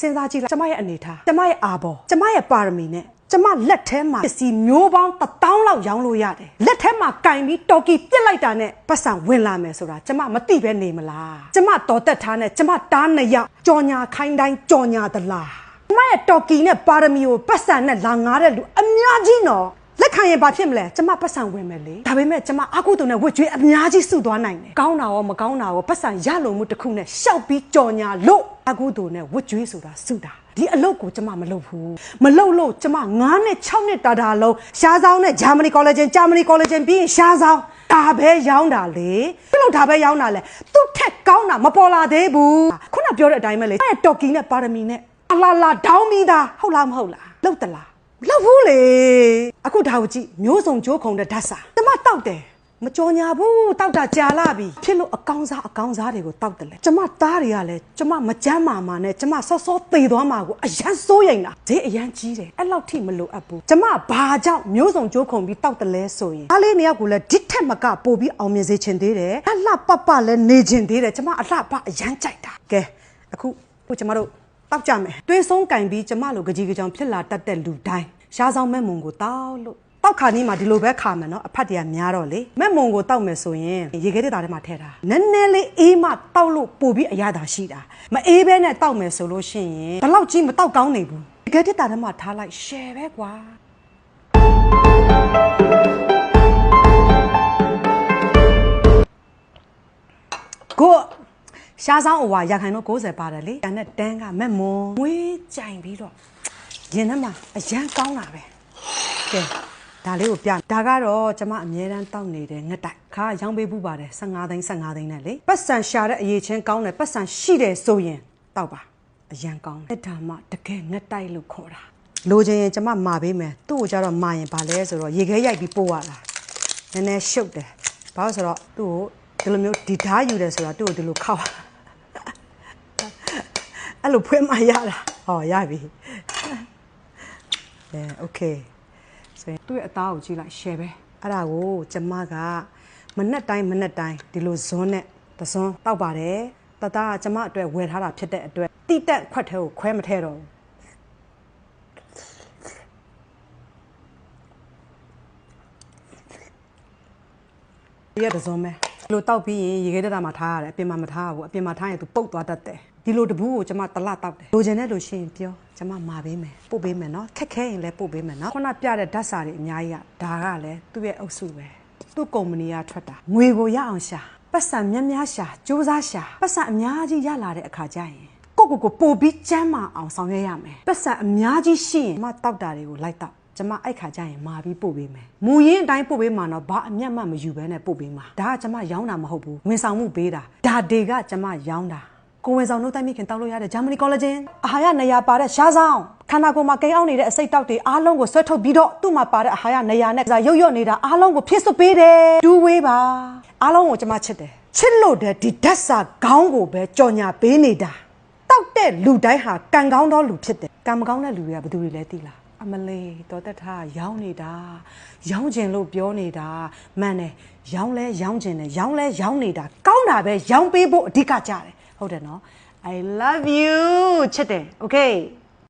စဉ်းစားကြည့်လိုက်ကျမရဲ့အနေထားကျမရဲ့အာဘော်ကျမရဲ့ပါရမီနဲ့ကျမလက်ထဲမှာပစ္စည်းမျိုးပေါင်းတစ်တောင်းလောက်ရောင်းလို့ရတယ်လက်ထဲမှာကင်ပြီးတော်ကီပြစ်လိုက်တာနဲ့ပတ်စံဝင်လာမယ်ဆိုတာကျမမသိပဲနေမလားကျမတော်တက်ထားနဲ့ကျမတားနှစ်ယောက်ကြော်ညာခိုင်းတိုင်းကြော်ညာသလားကျမရဲ့တော်ကီနဲ့ပါရမီကိုပတ်စံနဲ့လာငားတဲ့လူအများကြီးနော် လက်ခံရင်ဘာဖြစ်မလဲကျမပတ်စံဝင်မယ်လေဒါပေမဲ့ကျမအကုသိုလ်နဲ့ဝတ်ကြွေးအများကြီးစုသွားနိုင်တယ်ကောင်းတာရောမကောင်းတာရောပတ်စံရလုံမှုတစ်ခုနဲ့ရှောက်ပြီးကြော်ညာလို့အကုသိုလ်နဲ့ဝတ်ကြွေးဆိုတာစုတာဒီအလုပ်ကိုကျမမလုပ်ဘူးမလုပ်လို့ကျမ9နှစ်6နှစ်တာတာလုံးရှားဆောင်နဲ့ဂျာမနီကောလိပ်ဂျာမနီကောလိပ်ပြီးရင်ရှားဆောင်ဒါပဲရောင်းတာလေဘယ်လိုဒါပဲရောင်းတာလဲသူ့ထက်ကောင်းတာမပေါ်လာသေးဘူးခုနပြောတဲ့အတိုင်းပဲလေအဲ့တော်ကီနဲ့ပါရမီနဲ့အလာလာဒေါင်းမိသားဟုတ်လားမဟုတ်လားလောက်တလားမလောက်ဘူးလေအ ခုဒါကိုကြည့်မျိုးစုံကြိုးခုံတဲ့ဓာတ်စာကျမတောက်တယ်မကြော်ညာဘူးတောက်တာကြာလာပြီဖြစ်လို့အကောင်းစားအကောင်းစားတွေကိုတောက်တယ်လေကျမသားတွေကလည်းကျမမကြမ်းမာမာနဲ့ကျမစောစောသေသွားမှာကိုအရန်စိုးရိမ်တာဈေးအရန်ကြီးတယ်အဲ့လောက်ထိမလိုအပ်ဘူးကျမဘာကြောင့်မျိုးစုံကြိုးခုံပြီးတောက်တယ်လဲဆိုရင်အားလေးနှစ်ယောက်ကိုလည်းဒစ်ထက်မကပို့ပြီးအောင်မြင်စေချင်သေးတယ်အလှပပလည်းနေချင်သေးတယ်ကျမအလှပအရန်ကြိုက်တာကဲအခုခုကျမတို့တောက်ကြမယ်တွင်းဆုံးကင်ပြီးကျမလိုကြကြီးကြောင်ဖြစ်လာတတ်တဲ့လူတိုင်း ရှားဆောင်မဲ့မုံကိုတောက်လို့တောက်ခါနီးမှာဒီလိုပဲခါမယ်နော်အဖတ်တရများတော့လေမဲ့မုံကိုတောက်မယ်ဆိုရင်ရေခဲတဲ့တာထဲမှာထည့်တာနည်းနည်းလေးအေးမှတောက်လို့ပို့ပြီးအရသာရှိတာမအေးဘဲနဲ့တောက်မယ်ဆိုလို့ရှိရင်ဘလောက်ကြီးမတောက်ကောင်းနေဘူးရေခဲတဲ့တာထဲမှာထားလိုက်ရှယ်ပဲကွာကိုရှားဆောင်အဝါရခိုင်တော့60ပါတယ်လေ။ဒါနဲ့တန်းကမက်မွန်ငွေးကြိုင်ပြီးတော့ ရင်ထဲမှာအရန်ကောင်းတာပဲ။ကဲဒါလေးကိုပြဒါကတော့ကျမအမြဲတမ်းတောက်နေတဲ့ငှက်တိုက်ခါရောင်းပေးပူပါတယ်15သိန်း15သိန်းနဲ့လေပတ်စံရှာတဲ့အရေးချင်းကောင်းတယ်ပတ်စံရှိတယ်ဆိုရင်တောက်ပါအရန်ကောင်းတယ်အဲ့ဒါမှတကယ်ငှက်တိုက်လို့ခေါ်တာလိုချင်ရင်ကျမမာပေးမယ်သူ့ကိုကြတော့မာရင်ဘာလဲဆိုတော့ရေခဲရိုက်ပြီးပို့ရတာနည်းနည်းရှုပ်တယ်ဘာလို့ဆိုတော့သူ့ကိုဒီလိုမျိုးဒီဓာတ်ယူတယ်ဆိုတော့သူ့ကိုဒီလိုခောက်အဲ့လိုဖွင့်မှရတာဟောရပြီ အဲโอเค ဆိုရင်သူ့ရဲ့အသားကိုကြည့်လိုက် share ပဲအဲ့ဒါကိုကျမကမနဲ့တိုင်းမနဲ့တိုင်းဒီလိုဇွန်းနဲ့သဇွန်းတောက်ပါတယ်တသားကကျမအတွက်ဝယ်ထားတာဖြစ်တဲ့အတွက်တိတက်ခွက်ထဲကိုခွဲမထဲတော့ဘူးဒီရတဲ့ဇွန်းပဲ ဒီလိုတောက်ပြီးရင်ရေခဲတက်တာမှာထားရတယ်အပြင်မှာမထားဘူးအပြင်မှာထားရင်သူပုတ်သွားတတ်တယ်ဒီလိုတဘူးကိုကျမတလတောက်တယ်လိုချင်တဲ့လိုရှရင်ပြောကျမမာပေးမယ်ပို့ပေးမယ်နော်ခက်ခဲရင်လည်းပို့ပေးမယ်နော်ခုနပြတဲ့ဓာတ်စာတွေအများကြီးကဒါကလည်းသူ့ရဲ့အုပ်စုပဲသူ့ကုမ္ပဏီကထွက်တာငွေကိုရအောင်ရှာပတ်စံများများရှာစူးစမ်းရှာပတ်စံအများကြီးရလာတဲ့အခါကျရင်ကိုကိုကိုပို့ပြီးကျမ်းမာအောင်ဆောင်ရွက်ရမယ်ပတ်စံအများကြီးရှိရင်မတောက်တာတွေကိုလိုက်တော က်ကျမအဲ့ခါကျရင်မာပြီးပို့ပေးမယ်။မူရင်းအတိုင်းပို့ပေးမှာတော့ဘာအမျက်မှမယူဘဲနဲ့ပို့ပေးမှာ။ဒါကကျမရောင်းတာမဟုတ်ဘူး။ဝန်ဆောင်မှုပေးတာ။ဒါတွေကကျမရောင်းတာ။ကိုယ်ဝန်ဆောင်နှုတ်တိုက်မိခင်တောက်လို့ရတဲ့ဂျာမနီကောလိပ်ချင်းအာဟာရနေရာပါတဲ့ရှားဆောင်ခန္ဓာကိုယ်မှာကိန်းအောင်နေတဲ့အစိတ်တောက်တွေအားလုံးကိုဆွဲထုတ်ပြီးတော့သူ့မှာပါတဲ့အာဟာရနေရာနဲ့ကစားရုပ်ရွတ်နေတာအားလုံးကိုဖြစ်စွပေးတယ်။ဒူးဝေးပါ။အားလုံးကိုကျမချစ်တယ်။ချစ်လို့တဲ့ဒီဓာတ်စာခေါင်းကိုပဲကြော်ညာပေးနေတာ။တောက်တဲ့လူတိုင်းဟာကံကောင်းသောလူဖြစ်တယ်။ကံမကောင်းတဲ့လူတွေကဘယ်သူတွေလဲသိလား။ အမလေးတော်သက်ထားရောင်းနေတာရောင်းကျင်လို့ပြောနေတာမှန်တယ်ရောင်းလဲရောင်းကျင်တယ်ရောင်းလဲရောင်းနေတာကောင်းတာပဲရောင်းပေးဖို့အဓိကကြတယ်ဟုတ်တယ်နော် I love you ချစ်တယ် okay